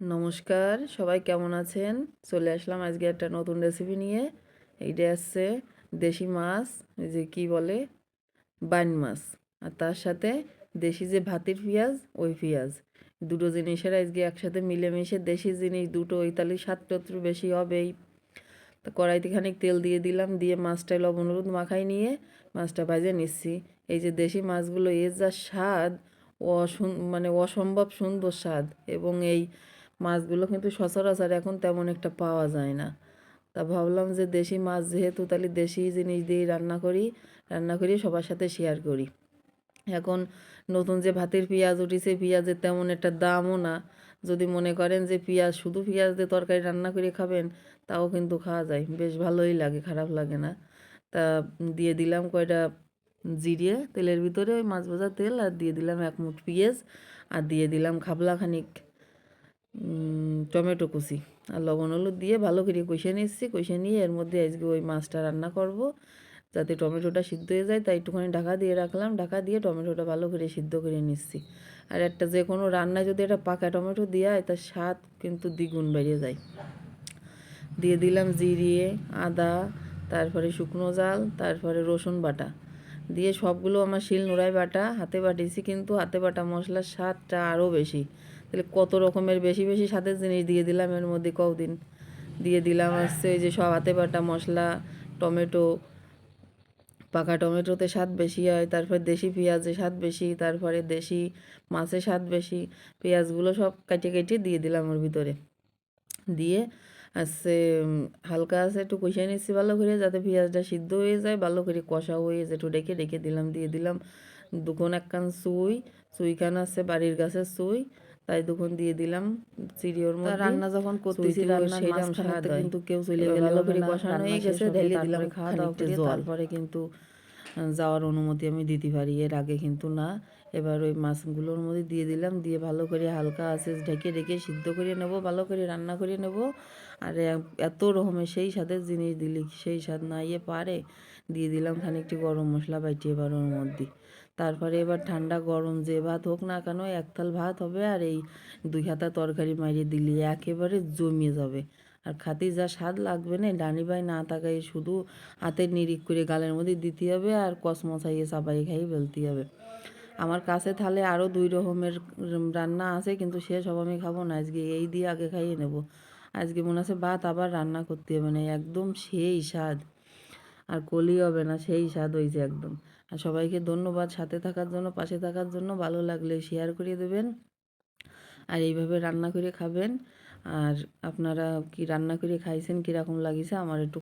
নমস্কার, সবাই কেমন আছেন? চলে আসলাম আজকে একটা নতুন রেসিপি নিয়ে। এইটা আসছে দেশি মাছ যে কি বলে? বাইন মাছ। আর তার সাথে দেশি যে ভাতের পেঁয়াজ, ওই পেঁয়াজ। দুটো জিনিসের আজকে একসাথে মিলেমিশে দেশি জিনিস, দুটো ওই তাহলে স্বাদটা একটু বেশি হবেই। তো কড়াইতে খানিক তেল দিয়ে দিলাম, দিয়ে মাছটা লবণ হলুদ মাখাই নিয়ে মাছটা ভাজে নিচ্ছি। এই যে দেশি মাছগুলো এর যা স্বাদ, অসুন মানে অসম্ভব সুন্দর স্বাদ। এবং এই মাছগুলো কিন্তু সচরাচর এখন তেমন একটা পাওয়া যায় না। তা ভাবলাম যে দেশি মাছ যেহেতু তাহলে দেশি জিনিস দিয়ে রান্না করি রান্না করি, সবার সাথে শেয়ার করি। এখন নতুন যে ভাতের পেঁয়াজ উঠেছে, পেঁয়াজের তেমন একটা দামও না। যদি মনে করেন যে পেঁয়াজ, শুধু পেঁয়াজ দিয়ে তরকারি রান্না করে খাবেন, তাও কিন্তু খাওয়া যায়। বেশ ভালোই লাগে, খারাপ লাগে না। তা দিয়ে দিলাম কয়টা জিরিয়ে তেলের ভিতরে, ওই মাছ ভাজা তেল, আর দিয়ে দিলাম এক মুঠ পেঁয়াজ, আর দিয়ে দিলাম খাবলা খানিক। টমেটো কুচি আর লবণ হলুদ দিয়ে ভালো করে কষে নিচ্ছি। কষে নিয়ে এর মধ্যে আজকে ওই মাছটা রান্না করব। যাতে টমেটোটা সিদ্ধ হয়ে যায়, তাই একটুখানি ঢাকা দিয়ে রাখলাম। ঢাকা দিয়ে টমেটোটা ভালো করে সিদ্ধ করে নিচ্ছি। আর একটা যে কোনো রান্নায় যদি একটা পাকা টমেটো দেওয়া হয়, তার স্বাদ কিন্তু দ্বিগুণ বেড়ে যায়। দিয়ে দিলাম জিরিয়ে আদা, তারপরে শুকনো জাল, তারপরে রসুন বাটা। দিয়ে সবগুলো আমার শিল নোড়ায় বাটা, হাতে বাটিয়েছি কিন্তু হাতে বাটা মশলার স্বাদটা আরও বেশি। তাহলে কত রকমের বেশি বেশি স্বাদের জিনিস দিয়ে দিলাম এর মধ্যে কদিন দিয়ে দিলাম হচ্ছে যে সব হাতে বাটা মশলা, টমেটো, পাকা টমেটোতে স্বাদ বেশি হয়, তারপর দেশি পেঁয়াজে স্বাদ বেশি, তারপরে দেশি মাছে স্বাদ বেশি, পেঁয়াজগুলো সব কেটে কেটে দিয়ে দিলাম ওর ভিতরে। দিয়ে আছে হালকা আছে একটু কষিয়ে নিচ্ছি ভালো করে যাতে পেঁয়াজটা সিদ্ধ হয়ে যায় ভালো করে কষা হয়ে যায়। একটু ডেকে ডেকে দিলাম দিয়ে দিলাম দুখন একখান সুই সুইখান আছে বাড়ির গাছের সুই তাই দুখন দিয়ে দিলাম চিড়িওর মধ্যে। রান্না যখন করতেছি রান্না স্বাদ কিন্তু কেউ চলে গেলে ভালো করে কষানো হয়ে গেছে ঢেলে দিলাম খাওয়া দাওয়া করে তারপরে কিন্তু যাওয়ার অনুমতি আমি দিতে পারি এর আগে কিন্তু না। এবার ওই মাছগুলোর মধ্যে দিয়ে দিলাম, দিয়ে ভালো করে হালকা আছে ঢেকে ঢেকে সিদ্ধ করে নেব, ভালো করে রান্না করে নেব। আর এত রকমের সেই স্বাদের জিনিস দিলি, সেই স্বাদ না ইয়ে পারে। দিয়ে দিলাম খানিকটি গরম মশলা বাইটি এবার ওর মধ্যে। তারপরে এবার ঠান্ডা গরম যে ভাত হোক না কেন, এক থাল ভাত হবে আর এই দুই হাতা তরকারি মারিয়ে দিলি, একেবারে জমিয়ে যাবে। আর খাতি যা স্বাদ লাগবে না, ডানি ভাই না তাকাই শুধু হাতের নিরিখ করে গালের মধ্যে দিতে হবে আর কসমসাইয়ে চাপাই খাই ফেলতে হবে। আমার কাছে তাহলে আরও দুই রকমের রান্না আছে, কিন্তু সে সব আমি খাব না। আজকে এই দিয়ে আগে খাইয়ে নেব। আজকে মনে আছে ভাত আবার রান্না করতে হবে না একদম সেই স্বাদ। আর কলি হবে না, সেই স্বাদ হয়েছে একদম। আর সবাইকে ধন্যবাদ, সাথে থাকার জন্য, পাশে থাকার জন্য। ভালো লাগলে শেয়ার করে দেবেন। আর এইভাবে রান্না করে খাবেন। আর আপনারা কি রান্না করে খাইছেন, কীরকম লাগিছে, আমার একটু